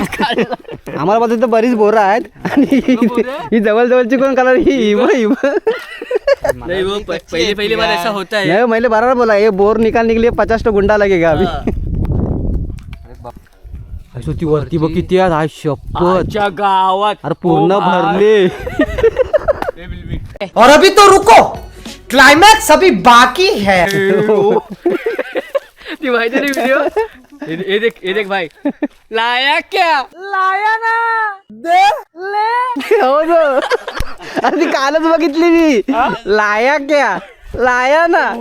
आम्हाला बाजू तर बरीच बोरं आहेत. आणि ही जवळ जवळची कोण कलर ही हिम हिम नहीं वो प- पहली पहली बार ऐसा होता. है नहीं मैले बराबर बोला. ये बोर निकाल निकली पचास तो गुंडा लगेगा अभी असो ती वरती बघ किती आहे हाय शपथ. आजच्या गावात अरे पूर्ण. भरले. और अभी तो रुको। क्लाइमैक्स अभी बाकी है। ती माहिती नाही व्हिडिओ हे देख हे देख भाई। लाया क्या? लाया ना। हो ना. अरे ती कालच बघितली मी। लाया क्या? लाया ना।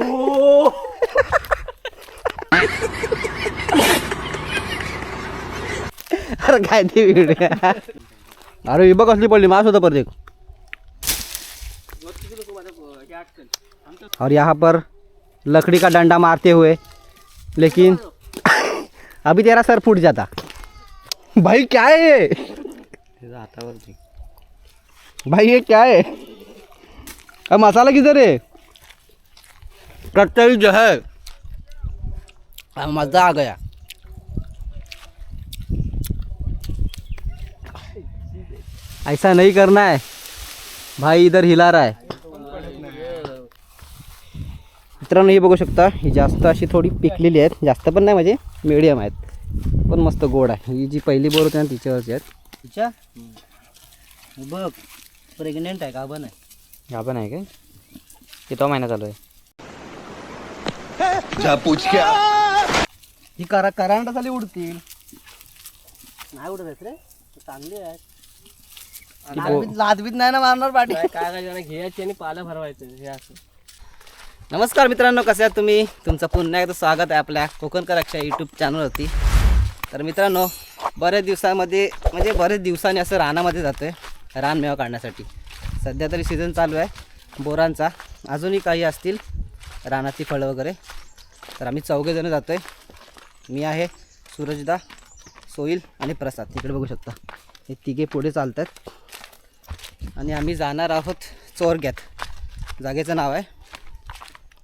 अरे काय ती व्हिडिओ अरे ही बघ कसली पडली मास होता परत और यहाँ पर लकड़ी का डंडा मारते हुए लेकिन अभी तेरा सर फूट जाता। भाई क्या है ये? भाई ये क्या है? अब मसाला किधर है? कट्टा जो है अब मज़ा आ गया। ऐसा नहीं करना है। भाई इधर हिला रहा है। मित्रांनो हे बघू शकता ही जास्त अशी थोडी पिकलेली आहेत. जास्त पण नाही म्हणजे मिडियम आहेत. पण मस्त गोड आहे. ही जी पहिली बोर होती ना तिच्यावरची आहेत. तिच्या? बघ प्रेग्नेंट आहे का बन आहे. गाभण आहे काय? किती महिना चालू आहे. ही करा करांडा खाली उडतील नाही उडत आहेत रे. चांगली आहेत लादबीत- लादबीत नाही ना मारणार पाठी. काय काय घ्यायचे आणि पाला भरवायचं हे असं. नमस्कार मित्रांनो कसे आहात तुम्ही? तुमचं पुन्हा एकदा स्वागत आहे आपल्या कोकणकराच्या यूट्यूब चॅनलवरती तर मित्रांनो बऱ्याच दिवसामध्ये म्हणजे बरेच दिवसांनी असं रानामध्ये जातो आहे रानमेवा काढण्यासाठी. सध्या तरी सीझन चालू आहे बोरांचा. अजूनही काही असतील रानाची फळं वगैरे. तर आम्ही चौघेजणं जातो आहे मी आहे सूरजदा सोईल आणि प्रसाद. तिकडे बघू शकता. हे तिघे पुढे चालत आहेत आणि आम्ही जाणार आहोत चोरग्यात. जागेचं नाव आहे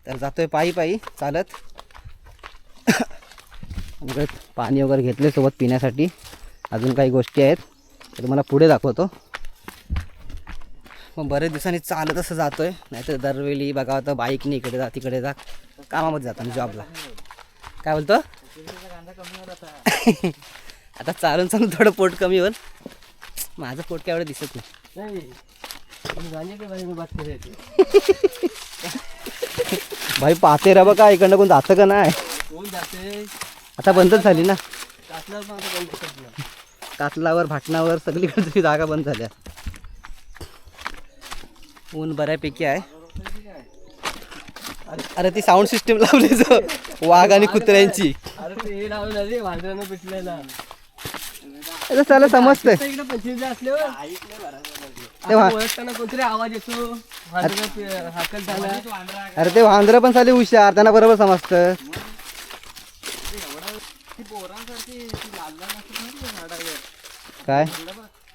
तर जातोय पायी पायी चालत. पाणी वगैरे घेतले सोबत पिण्यासाठी. अजून काही गोष्टी आहेत ते तुम्हाला पुढे दाखवतो. मग बरेच दिवसांनी चालत असं जातोय नाहीतर दरवेळी बघावं तर बाईकने इकडे जा तिकडे जा कामामध्ये जातो मी जॉबला काय बोलतो? आता चालून चालून थोडं पोट कमी होईल. माझं पोट काय एवढं दिसत नाही. भाई पाहते रा बघा इकडनं कोण जातं का नाही? कोण जाते? आता बंदच झाली ना. कातलावर भाटणावर सगळीकडची जागा बंद झाल्या. ऊन बऱ्यापैकी आहे. अरे- ती साऊंड सिस्टीम लावली जो वाघ आणि कुत्र्यांची. चला समजतंय. तेव्हा आता ओळखताना कोणतरी आवाज येतो. हाकल झाला. अरे ते वांद्र पण चालू हुशार त्यांना बरोबर समजतं. काय?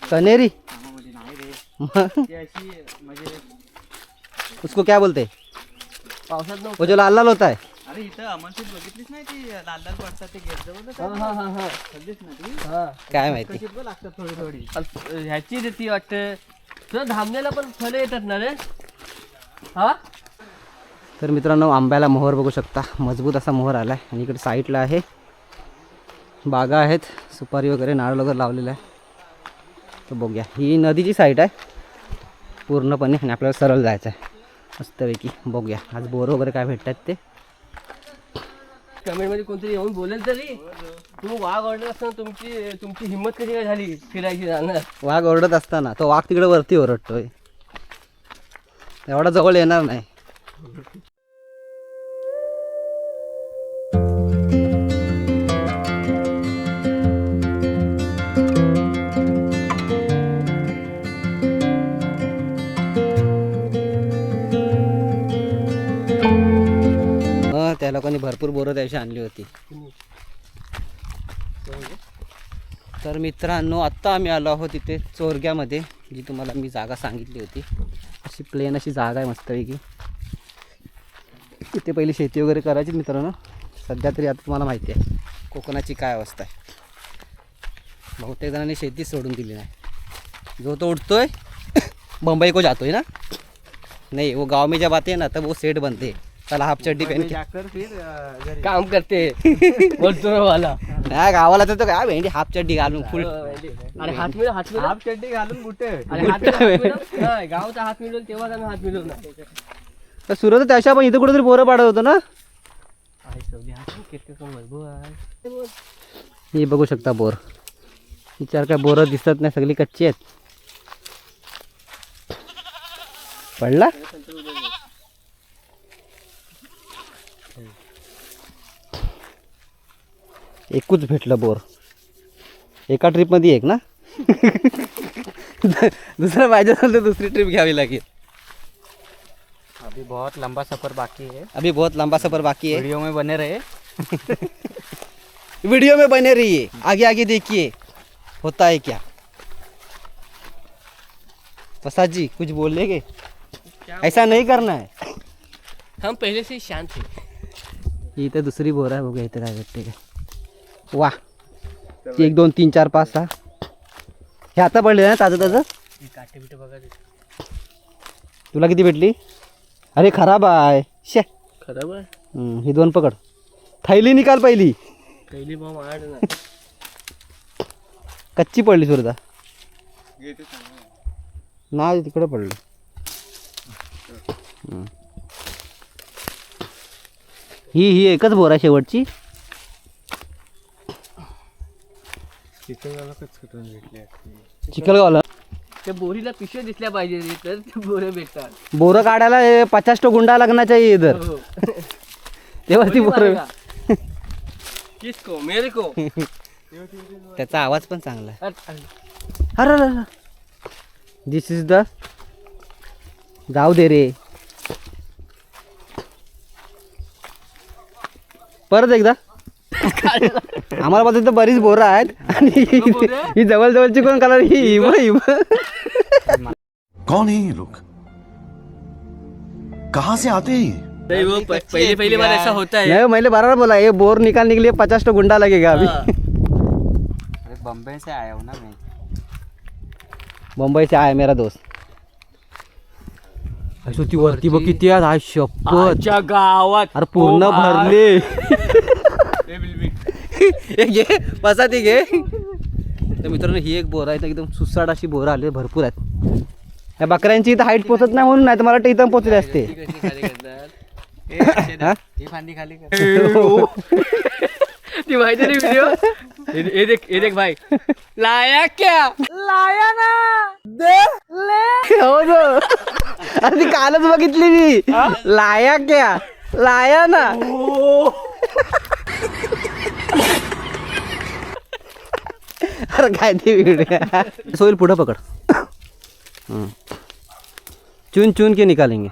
कनेरी ती अशी म्हणजे उसको क्या बोलते? पावसात वो जो लाल लाल होता है। अरे इथं अमनशीत बघितलीच नाही ती? लाल लाल पडतात ते गेट जवळ हा हा हा हा. खाल्लीच ना ती? हा. काय माहिती? कशी पण लागतात थोडी थोडी. ह्याची देती वाटतं. तुला धामण्याला पण फळं येतात ना रे? हा? तर मित्रांनो आंब्याला मोहर बघू शकता. मजबूत असा मोहर आला आहे आणि इकडे साईडला आहे. बागा आहेत. सुपारी वगैरे नारळ वगैरे लावलेलं आहे. तर बघूया. ही नदीची साईड आहे. पूर्णपणे. आणि आपल्याला सरळ जायचं आहे मस्तपैकी. बघूया. आज बोर वगैरे काय भेटतात ते. कमेंटमध्ये कोणतरी येऊन बोलेल तरी? तू वाघ ओरडत असताना तुमची तुमची हिंमत कशी काय झाली फिरायची जाणार? वाघ ओरडत असताना तो वाघ तिकडे वरती ओरडतोय. एवढा जवळ येणार नाही. लोकांनी भरपूर बोरं त्याशी आणली होती. तर मित्रांनो आत्ता आम्ही आलो आहोत इथे चोरग्यामध्ये जी तुम्हाला मी जागा सांगितली होती. अशी प्लेन अशी जागा आहे मस्तपैकी. इथे पहिली शेती वगैरे करायची मित्रांनो. सध्या तरी आता तुम्हाला माहिती आहे कोकणाची काय अवस्था आहे. बहुतेक जणांनी शेतीच सोडून दिली नाही. जो तो उठतोय मुंबई को जातोय ना? नाही वो गाव में जब आते हैं ना तब वो सेट बनते चला हाफ चड्डी पहन के जाकर फिर अ, घरी. काम करते. बोलतो वाला नाही गावाला तर तो काय भेंडी हाफ चड्डी घालून फुल. अरे हात मिळून हात मिळून? हाफ चड्डी घालून कुठे? अरे हात मिळून? नाही गावचा हात मिळून तेव्हाच आम्ही हात मिळवून तर सुरत त्याच्या पण इथं कुठेतरी बोरं पाडत होतं ना? आहे सवली हात किती मजबूत आहे हे बघू शकता बोर. विचार काय बोरं दिसत नाही सगळी कच्ची आहेत. पडला? एकूच भेटलं बोर. एका ट्रिपमध्ये एक ना? दुसरं पाहिजे असेल तर दुसरी ट्रिप घ्यावी लागेल. अभी बहुत लंबा सफ़र बाकी है. अभी बहुत लंबा सफ़र बाकी है. वीडियो में बने रहे. वीडियो में बने रहिए. आगे आगे देखिए. होता है क्या? प्रसाद जी कुछ बोलेंगे ऐसा नहीं करना है. हम पहले से ही शांत थे इथं दुसरी बोर बघूया इथं काय भेटते काय वा. एक दोन तीन चार पाच सहा. हे आता पडले ना ताजं ताजं? काटे बिटे बघा ते. तुला किती भेटली? अरे खराब आहे. शे. खराब आहे? हम्म, ही दोन पकड. थैली निकाल पहिली. पहिली बॉम्ब आड ना. कच्ची पडली सुरता नाही तिकडे पडलं. ही ही एकच बोर आहे शेवटची. चिखलगावला त्या बोरीला पिशव्या दिसल्या पाहिजे रे, तर ते बोरे भेटतात. बोरं काढायला हे पचास तो गुंडा लग्नाच्या इधर. हो. तेव्हा ती बोरं किसको मेरे को त्याचा आवाज पण चांगला आहे. अरे अरे. दिस इज द जाऊ दे रे. परत एकदा. आम्हाला पासून तर बरीच बोरं आहेत. आणि ही जवळ जवळची कोण कलर ही हिम हिम कौन है ये लोग? कहां से आते हैं ये? नहीं वो प- पहले पहले बार ऐसा होता है। नहीं मैंने बराबर बोला ये बोर निकालने के लिए पचास तो गुंडा लगेगा अभी। हाँ. अरे बम्बई से आया हूँ ना मैं। मुंबई से आया मेरा दोस्त। ती वरती बघ किती आहे आज शपथ। आजच्या गावात अरे पूर्ण. भरले। हे घे बसा ती घे. तर मित्रांनो ही एक बोर आहे तर एकदम सुसाट अशी बोरं आली भरपूर आहेत. या बकऱ्यांची इथं हाईट पोचत नाही म्हणून नाही तर मला वाटतं इथं पोचले असते. ती? हा? ये फांदी खाली कर. ती माहिती नाही व्हिडिओ हे देख हे देख भाई. लाया क्या? लाया ना. हो गं. अरे ती कालच बघितली मी. लाया क्या? लाया ना. अरे काय ते व्हिडिओ सोईल पुढं पकड. हम्म. चुन चुन के निकालेंगे.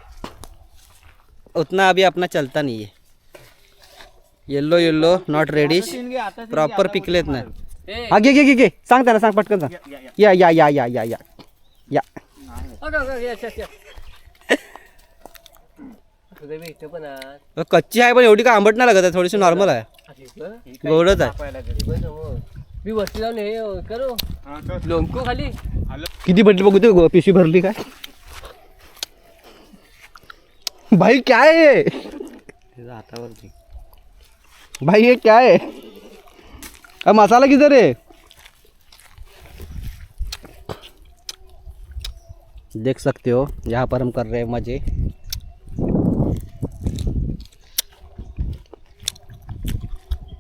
उतना अभी अपना चलता नहीं है. Yellow yellow not ready proper पिकलेत नाही हा घे घे घे घे सांग त्यांना सांग पटकन सांग. या या या. या या या या. कच्ची आहे पण एवढी काय आंबट नाही लागत आहे. थोडीशी नॉर्मल आहे? गोडच आहे. हे. मी वरती जाऊन हे करू. लोणको खाली. किती भेटली बघू ते गो- पिशवी भरली काय? भाई क्या है ये? हातावरती. भाई ये क्या है? अब मसाला किधर है? देख सकते हो यहाँ पर हम कर रहे हैं मजे.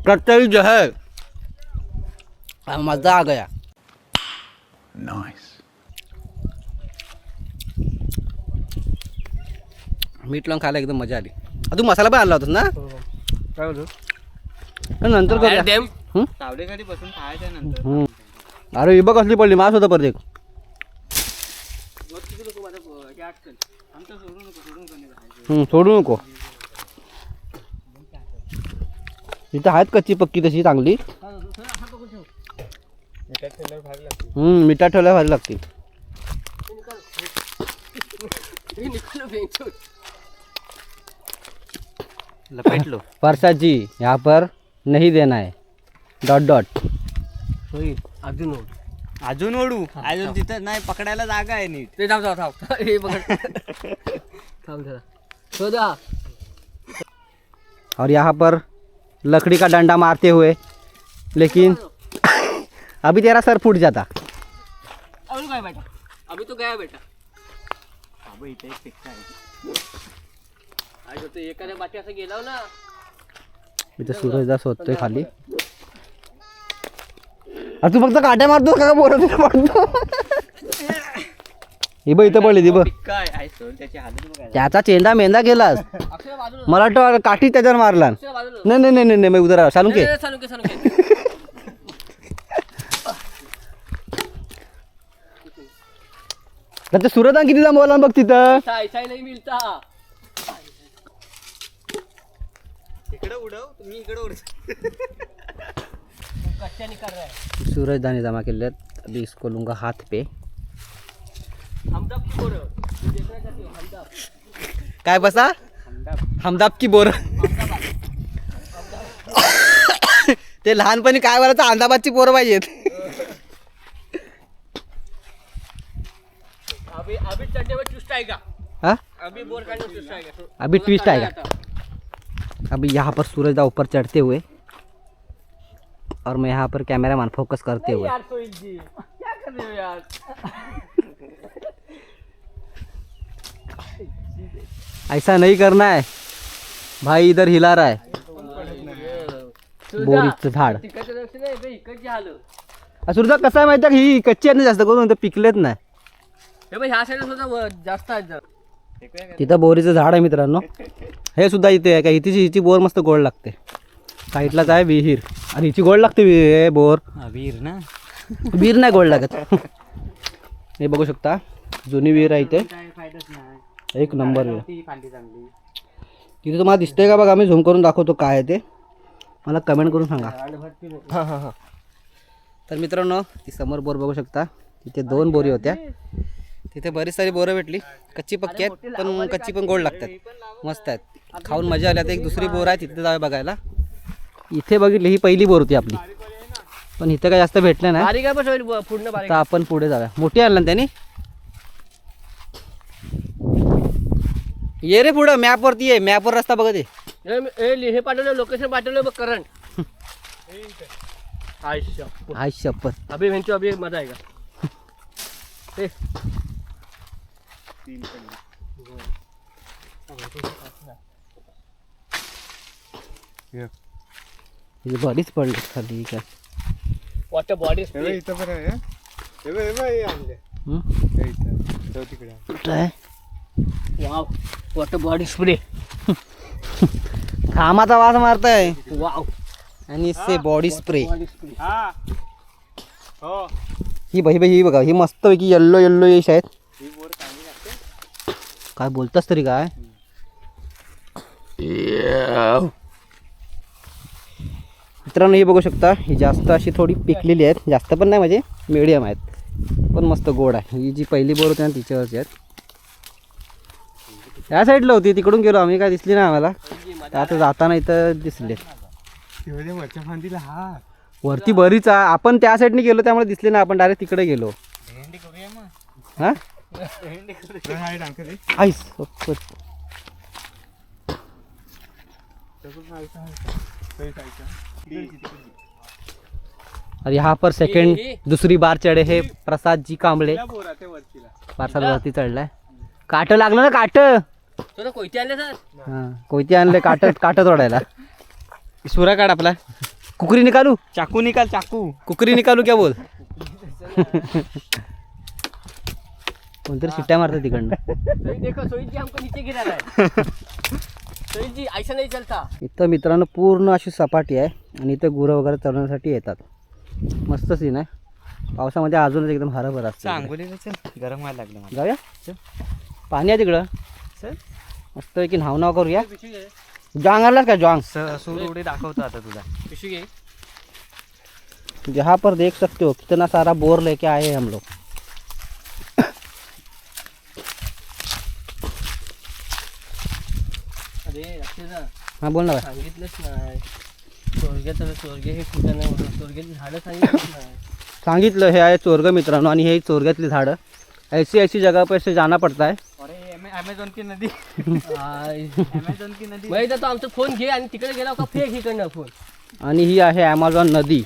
कटल जो है मज़ा आ गया नाइस मीठ लावून खायला एकदम मजा आली. आ, तू मसाला पण आणला होतास ना? काय बोलू पण नंतर करूया. डॅम तावडेखाली बसून खायच्या नंतर. हम्म. अरे ही बघ असली पडली मास होता परत एक. हम्म, सोडू नको. इथं आहेत कच्ची पक्की तशी चांगली. हम्म मिठा ठेवल्या भारी लागते. लपेट लो परसाद जी यहाँ पर नहीं देना है डॉट डॉट. अजून ओढ. अजून ओढू? अजून तिथं नाही पकडायला जागा आहे नीट. ते थांब थांब थांब. हे बघ. थांब जरा. शोधा. और यहाँ पर लकड़ी का डंडा मारते हुए लेकिन अभी तेरा सर फूट जाता। काय बेटा अभी तो गया बेटा। इथे एक पिक्चर आहे. आज एखाद्या बाटी असं गेला ना। इथं सूरजदास होतोय खाली. अरे तू फक्त काट्या मारतो का? बोलत पडतो ही बघ इथं पडली ती बघ. काय आहे. सोड त्याची हालत बघायला. त्याचा चेंडा मेंदा गेलास. मला वाटतं काठी त्याच्यावर मारला. नाही नाही नाही नाही मी उद्या चालून नाही, के नाही, चालू के चालू के ते सूरज किती बोला बघ तिथं ही. नहीं मिलता इकडे उडव तुम्ही इकडे उडव. कच्चा निकाल रहा है? सूरज दाने जमा केले आहेत अभी इसको लूंगा हाथ पे. हमदब की बोल देखना चाहते हो हमदब काय बसा? हमदाब की बोर. ते लहानपणी काय बोलायचं? अहमदाबादची पोरं पाहिजेत. अभी अभी चढ़ने में ट्विस्ट आएगा हा? अभी बोर में ट्विस्ट आएगा अभी काटना आएगा। अभी यहाँ पर सूरजदा ऊपर चढ़ते हुए और मैं यहाँ पर कैमरामैन फोकस करते हुए। यार क्या कर रहे हो यार? ऐसा नहीं करना है। भाई इधर हिला रहा है। बोरीचं झाड। सूरजा कसं आहे माहिती का? ही कच्ची आहेत ना जास्त करून ते पिकलेत नाही. हे बघ ह्या साईडला सुद्धा वर जास्त आहेत जरा. तिथं बोरीचं झाड आहे मित्रांनो. हे सुद्धा इथे आहे का हिची हिची बोर मस्त गोड लागते. साईडलाच आहे विहीर. आणि हिची गोड लागते वि- हे बोर. वीर ना? विहीर नाही गोड लागत. हे बघू शकता जुनी विहीर आहे इथे. काय फायदाच नाही एक नंबर विहीर. ती फांदी चांगली तिथे तुम्हाला दिसतंय का बघा मी झूम करून दाखवतो काय आहे ते. मला कमेंट करून सांगा. हा हा हा. तर मित्रांनो ती समोर बोर बघू शकता. तिथे दोन बोरी होत्या. तिथे बरीच सारी बोरं भेटली. कच्ची पक्की आहेत पण कच्ची पण गोड लागतात. मस्त आहेत. खाऊन मजा आली. आता एक दुसरी बोर आहे तिथे जाऊया बघायला. इथे बघितली ही पहिली बोर होती आपली. पण इथे काय जास्त भेटलं नाही. आहे आता आपण पुढे जाऊया. मोठी आणलं ना त्यांनी? ये रे पुढं मॅपवरती ये. मॅपवर रस्ता बघत ये. हे पाठवलं लोकेशन पाठवलं बघ करंट हाय शपथ अभी भेंचो अभी मजा ए, ही बरीच पडली खाली काय what a body spray. हं? कुठं आहे? Wow, what a body spray. घामाचा वास मारताय. Wow, आणि से बॉडी स्प्रे body spray. हा. हो. ही बाई बाई ही बघा ही मस्त पैकी येल्लो येल्लो येश आहेत ही बोर चांगली लागते काय बोलतास तरी काय? मित्रांनो ही बघू शकता ही जास्त अशी थोडी पिकलेली आहेत. जास्त पण नाही म्हणजे मिडियम आहेत. पण मस्त गोड आहे. ही जी पहिली बोर होती ना तिच्यावरची आहेत. या साईडला होती. तिकडून गेलो. आम्ही काय दिसली नाही आम्हाला. आता जाताना इथं दिसले हा. वरती बरीच आहे. आपण त्या साईडने गेलो त्यामुळे दिसले नाही. आपण डायरेक्ट तिकडे गेलो. हां? और यहाँ पर सेकंड दुसरी बार चढ़े है प्रसाद जी कांबळे. प्रसाद वरती चढलाय. काट लागलं ना काट? तो ना कोयते आणले सर? हा कोयते आणले काट काट तोडायला. सुरा काढ आपला. कुकरी निकालू? चाकू निकाल चाकू. कुकरी निकालू क्या बोल? कोणतरी शिट्ट्या मारतात तिकडनं. सोहिल देखो सोहिल जी हमको नीचे गिरा रहा है. सोहिल जी ऐसा नहीं चलता. इथं मित्रांनो पूर्ण अशी सपाटी आहे आणि इथं गुरं वगैरे चढवण्यासाठी येतात. मस्त सीन आहे. पावसामध्ये अजूनच एकदम हरभरा असतं चल गरम व्हायला लागलं मला. जाऊया? पाणी आहे तिकडं. चल. मस्त की नाव नाव करूया. पिशवी घे जॉंग आणलास का जॉंग? सूर उडी दाखवतो आता पिशवी घे. यहाँ पर देख सकते हो. कितना सारा बोर लेके आए हैं हम लोग अरे अक्षयदा हाँ बोल ना. सांगितलंच नाही. स्वर्गाचं स्वर्ग हे कुठं नाही म्हणून स्वर्गाची झाडं सांगितलंच नाही. सांगितलं हे आहे चोरगं मित्रांनो आणि हे चोरग्यातली झाडं. ऐसी ऐसी जगह पर से जाना पड़ता है अरे अमेझॉन की नदी. अमेझॉन की नदी. एकदा तो आमचा फोन घे आणि तिकडे गेला का फेक इकडनं फोन आणि ही आहे ॲमेझॉन नदी.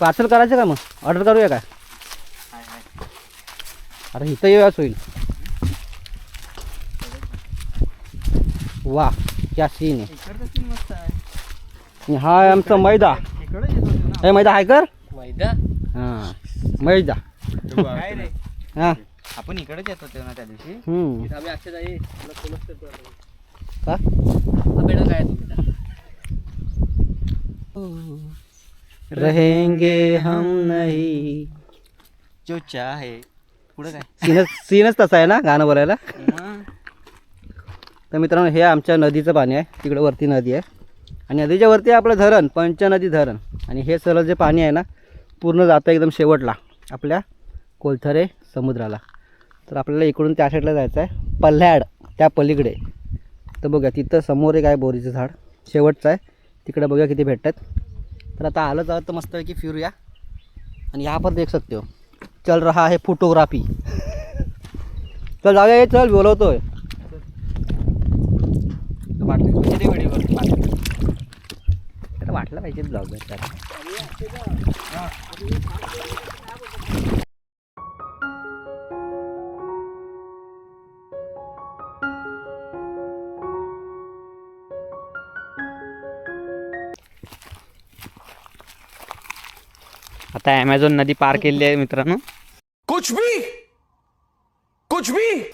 पार्सल करायचं का मग? ऑर्डर करूया काय? अरे इथं येऊयाच होईल. वा क्या सीन आहे. इकडचं सीन मस्त आहे. आणि हा आहे आमचा मैदा. हे मैदा आहे कर. मैदा? हां मैदा. काय रे? हां. आपण इकडेच येत होतो ना त्या दिवशी? हम्म. इथं आम्ही अक्षर आहे तुला फोनच करतो आता. का? हा बेडा काय आहे? रहेंगे हम नहीं. जो आहे. पुढे काय? सीनच सीनच तसा आहे ना गाणं बोलायला? तर मित्रांनो हे आमच्या नदीचं पाणी आहे. तिकडं वरती नदी आहे. आणि नदीच्या वरती आपलं धरण पंचनदी धरण. आणि हे सगळं जे पाणी आहे ना पूर्ण जातं एकदम शेवटला आपल्या कोलथरे समुद्राला. तर आपल्याला इकडून त्या साईडला जायचं आहे पल्ह्याड त्या पलीकडे. तर बघूया तिथं समोर एक आहे बोरीचं झाड. शेवटचं आहे. तिकडे बघूया किती भेटतात. तर आता आलं जावं तर मस्तपैकी फिरूया. आणि ह्या पण देख सकते हो. चल रहा है फोटोग्राफी. चल जाऊया ये चल बोलवतोय. त्याला वाटलं पाहिजे ब्लॉग त्याला. आता ॲमेझॉन नदी पार केली आहे मित्रांनो. कुछ भी! कुछ भी!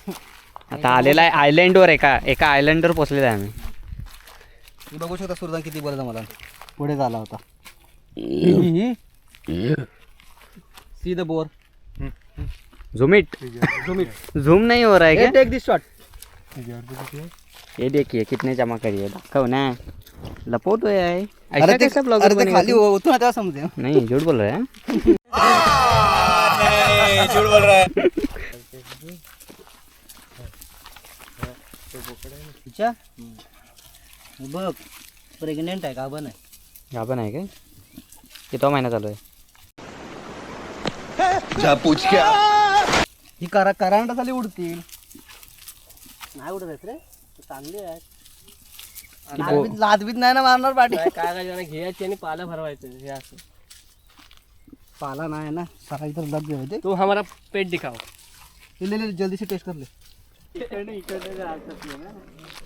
आता आलेला आहे आयलँडवर एका एका आयलँडवर पोचलेला आहे आम्ही. मी बघू शकता सुरदान किती बरं मला पुढे झाला होता. सी द बोर झुमिट झूम नहीं हो रहा है क्या? टेक दिस शॉट ये देखिए कितने जमा करिए दाखव ना लपवतो आहे अरे ऐसा ते कैसा ब्लॉगर अरे ते बनेगा खाली तू? उतरून आता नहीं झूठ बोल रहा है। तुझ्या? बघ प्रेग्नेंट आहे का? बन आहे. गाभण आहे काय? किती महिना चालू आहे? जा पूछ क्या ही करा करांडा खाली उडतील. नाही उडत आहेत रे. चांगली आहे लादबीत- लादबीत नाही ना मारणार पाठी. काय काय घ्यायची आणि पाला भरवायचं हे असं. पाला नाही ना सकाळी तर लग गए थे तो हमारा पेट दिखाओ ले ले जल्दी से टेस्ट कर ले.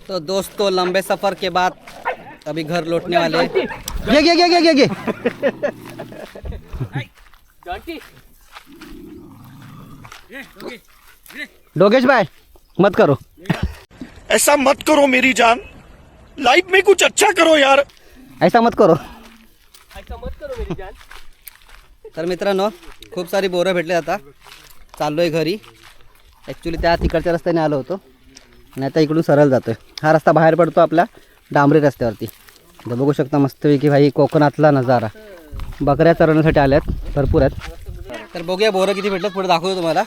तो दोस्तों लंबे सफ़र के बाद अभी घर लौटने वाले हैं। ये ये ये ये ये डोगेश भाई मत करो। ऐसा मत करो मेरी जान। लाइफ में कुछ अच्छा करो यार। ऐसा मत करो। ऐसा मत करो मेरी जान। तर मित्रांनो खूप सारी बोरं भेटले आता. चाललो आहे घरी. ॲक्च्युली त्या तिकडच्या रस्त्याने आलो होतो. आणि आता इकडून सरळ जातो आहे हा रस्ता बाहेर पडतो आपल्या डांबरी रस्त्यावरती. इथं बघू शकता मस्तपैकी भाई कोकणातला नजारा. बकऱ्या चरवण्यासाठी आल्यात. भरपूर आहेत. तर बघूया बोरं किती भेटतात पुढे दाखवतो तुम्हाला.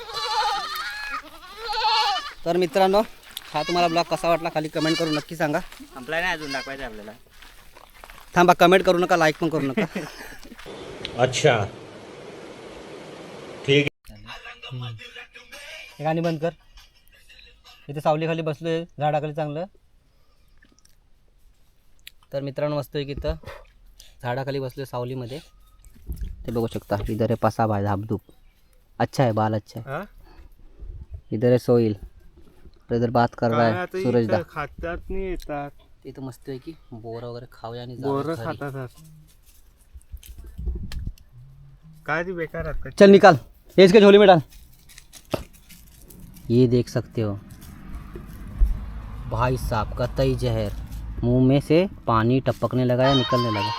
तर मित्रांनो हा तुम्हाला ब्लॉग कसा वाटला खाली कमेंट करून नक्की सांगा. संपलाय नाही अजून दाखवायचं आपल्याला. थांबा कमेंट करू नका लाईक पण करू नका. अच्छा. हे गाणी बंद कर. इथे सावलीखाली बसलोय झाडाखाली चांगलं. तर मित्रांनो मस्त की इथं झाडाखाली बसलोय सावलीमध्ये. ते बघू शकता इधर आहे पसाब आहे धाबधूप अच्छा है बाल अच्छा है. इधर है सोईल इधर बात कर रहा है सूरज दा. खातात नाही येतात इथं मस्त आहे की बोरं वगैरे खाऊया आणि घरी. खातात काय ती बेकार चल निकाल. ये इसके झोली में डाल. ये देख सकते हो। भाई साहब का तई जहर। मुँह में से पानी टपकने लगा या निकलने लगा?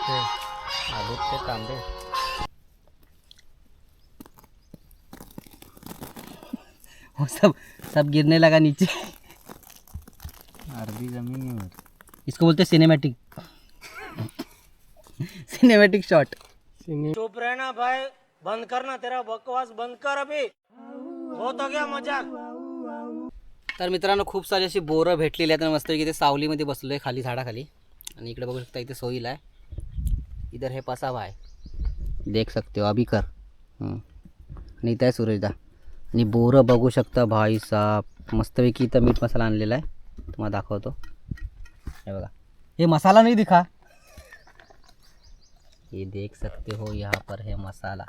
वो सब सब गिरने लगा नीचे। अरबी ज़मीन इसको बोलते सिनेमैटिक सिनेमैटिक शॉट चुप रहना भाई बंद करना तेरा बकवास बंद कर अभी। बहुत हो गया मज़ाक। तर मित्रांनो खूप सारी अशी बोरं भेटलेली आहेत मस्त इथे सावलीमध्ये बसलो आहे खाली झाडाखाली. आणि इकडे बघू शकता इथे सोईल आहे. इधर हे पसावा आहे. देख सकते हो अभी कर. हं. आणि इथं आहे सुरेशदा. आणि बोरं बघू शकता भाई साब मस्तपैकी इथं मीठ मसाला आणलेला आहे. तुम्हाला दाखवतो. हे बघा. मसाला नहीं दिखा. ये देख सकते हो यहाँ पर है मसाला.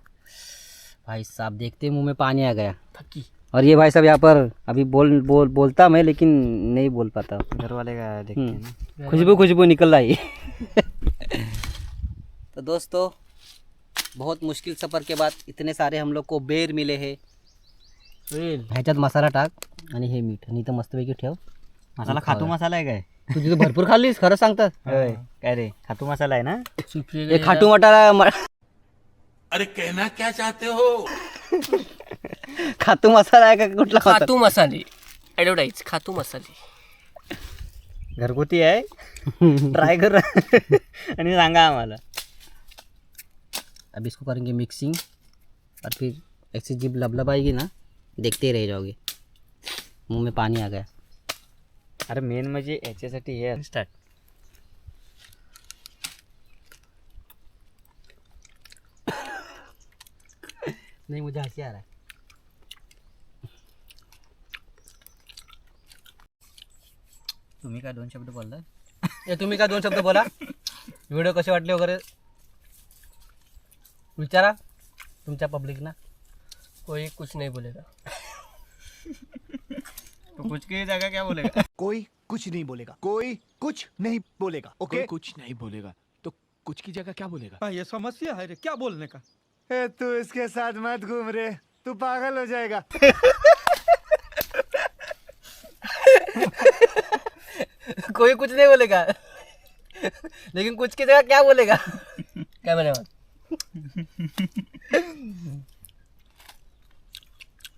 भाई साहब देखते मुँह में पानी आ गया. फक्की और ये भाई साहब यहाँ पर अभी बोल बोल बोलता मैं लेकिन नहीं बोल पाता। घर वाले का देखते हैं हम्म, खुशबू खुशबू निकल रही है तो दोस्तों बहुत मुश्किल सफ़र के बाद इतने सारे हम लोग को बेर मिले हैं। ह्याच्यात मसाला टाक आणि हे मीठ आणि इथं मस्तपैकी ठेव। मसाला खातू मसाला आहे काय? तुझी तर भरपूर खाल्लीस खरं सांगतात होय काय रे खातू मसाला आहे ना? हे खाटू मटाला अरे कहना क्या चाहते हो? खातू मसाला आहे का? कुठला होता? खातू मसाले. ॲडव्हर्टाईज खातू मसाले. घरगुती आहे? ट्राय कर. आणि सांगा आम्हाला. अब इसको करेंगे मिक्सिंग और फिर ऐसी जिब लबलब आएगी ना देखते ही रह जाओगे। मुंह में पानी आ गया। अरे मेन म्हणजे याच्यासाठी हे स्टार्ट नहीं मुझे हंसी आ रहा है। तुम्ही काय दोन शब्द बोलला ए तुम्ही काय दोन शब्द बोला? व्हिडिओ कसे वाटले वगैरे? विचारा तुमच्या पब्लिकना कोई कुछ नहीं बोलेगा. तो कुछ की जागा क्या बोलेगा? कोई कुछ नहीं बोलेगा। कोई कुछ नहीं बोलेगा ओके? कुछ नहीं बोलेगा। तो कुछ की जगह क्या बोलेगा? हाँ, ये समस्या है रे क्या बोलने का? ए, तू इसके साथ मत घूम रे तू पागल हो जाएगा। कोई कुछ नहीं बोलेगा। लेकिन कुछ की जगह क्या बोलेगा? क्या म्हणे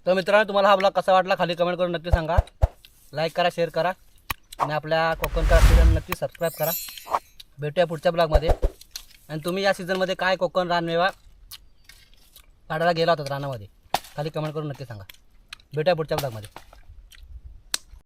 तर मित्रांनो तुम्हाला हा ब्लॉग कसा वाटला खाली कमेंट करून नक्की सांगा. लाईक करा शेअर करा. आणि आपल्या कोकण चॅनल नक्की सबस्क्राईब करा. भेटूया पुढच्या ब्लॉगमध्ये आणि तुम्ही या सीझनमध्ये काय कोकण रानमेवा काढायला गेला होता रानामध्ये खाली कमेंट करून नक्की सांगा. भेटूया पुढच्या ब्लॉगमध्ये